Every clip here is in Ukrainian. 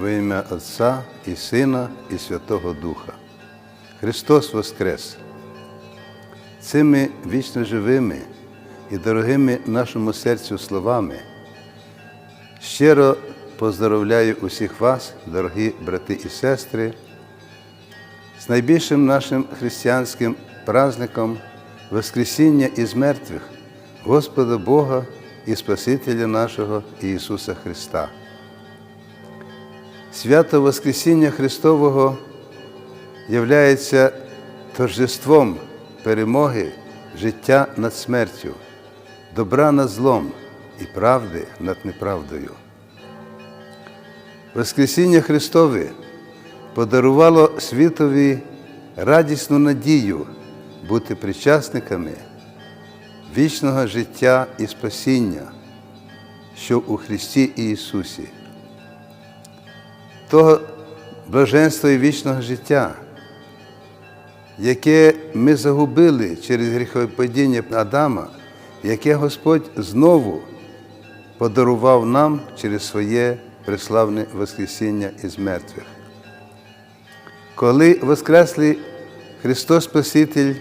Во ім'я Отця і Сина, і Святого Духа. Христос Воскрес! Цими вічно живими і дорогими нашому серцю словами щиро поздоровляю усіх вас, дорогі брати і сестри, з найбільшим нашим християнським праздником Воскресіння із мертвих Господа Бога і Спасителя нашого Ісуса Христа. Свято Воскресіння Христового являється торжеством перемоги життя над смертю, добра над злом і правди над неправдою. Воскресіння Христове подарувало світові радісну надію бути причасниками вічного життя і спасіння, що у Христі Ісусі, того блаженства і вічного життя, яке ми загубили через гріхопадіння Адама, яке Господь знову подарував нам через своє преславне Воскресіння із мертвих. Коли Воскреслий Христос Спаситель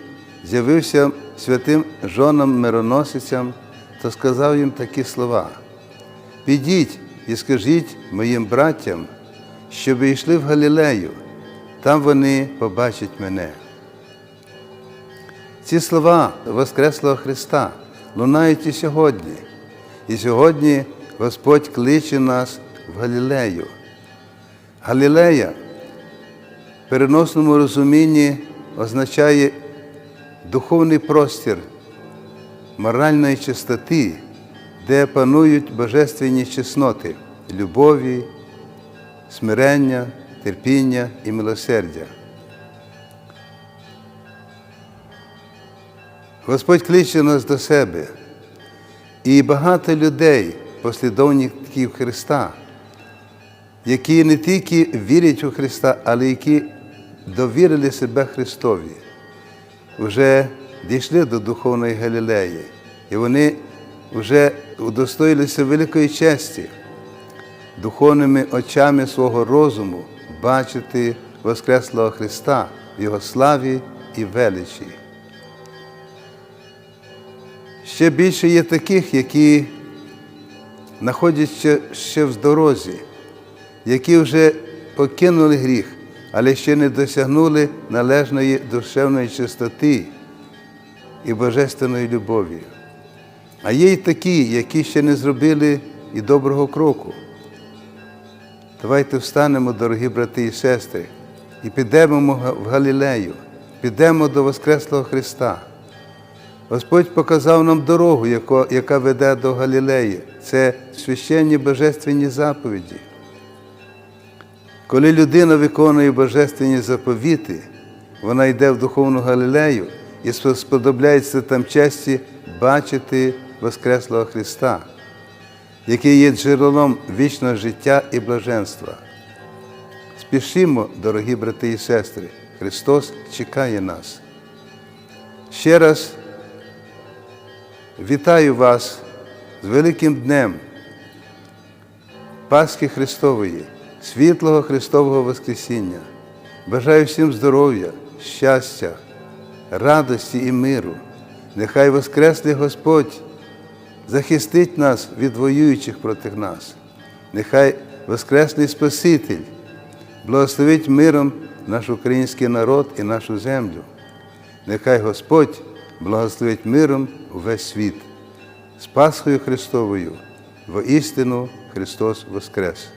з'явився святим жонам мироносицям, то сказав їм такі слова: Підіть і скажіть моїм братям, щоб йшли в Галілею, там вони побачать мене. Ці слова Воскреслого Христа лунають і сьогодні. І сьогодні Господь кличе нас в Галілею. Галілея в переносному розумінні означає духовний простір моральної чистоти, де панують божественні чесноти любові, смирення, терпіння і милосердя. Господь кличе нас до себе. І багато людей, послідовників Христа, які не тільки вірять у Христа, але які довірили себе Христові, вже дійшли до духовної Галілеї, і вони вже удостоїлися великої честі, духовними очами свого розуму бачити Воскреслого Христа в Його славі і величі. Ще більше є таких, які знаходяться ще в дорозі, які вже покинули гріх, але ще не досягнули належної душевної чистоти і божественної любові. А є й такі, які ще не зробили і доброго кроку. Давайте встанемо, дорогі брати і сестри, і підемо в Галілею, підемо до Воскреслого Христа. Господь показав нам дорогу, яка веде до Галілеї. Це священні божественні заповіді. Коли людина виконує божественні заповіти, вона йде в духовну Галілею і сподобляється там честі бачити Воскреслого Христа, який є джерелом вічного життя і блаженства. Спішимо, дорогі брати і сестри, Христос чекає нас. Ще раз Вітаю вас з великим днем Пасхи Христової, світлого Христового Воскресіння. Бажаю всім здоров'я, щастя, радості і миру. Нехай Воскреслий Господь захистить нас від воюючих проти нас. Нехай Воскресний Спаситель благословить миром наш український народ і нашу землю. Нехай Господь благословить миром увесь світ. З Пасхою Христовою, воістину Христос Воскрес!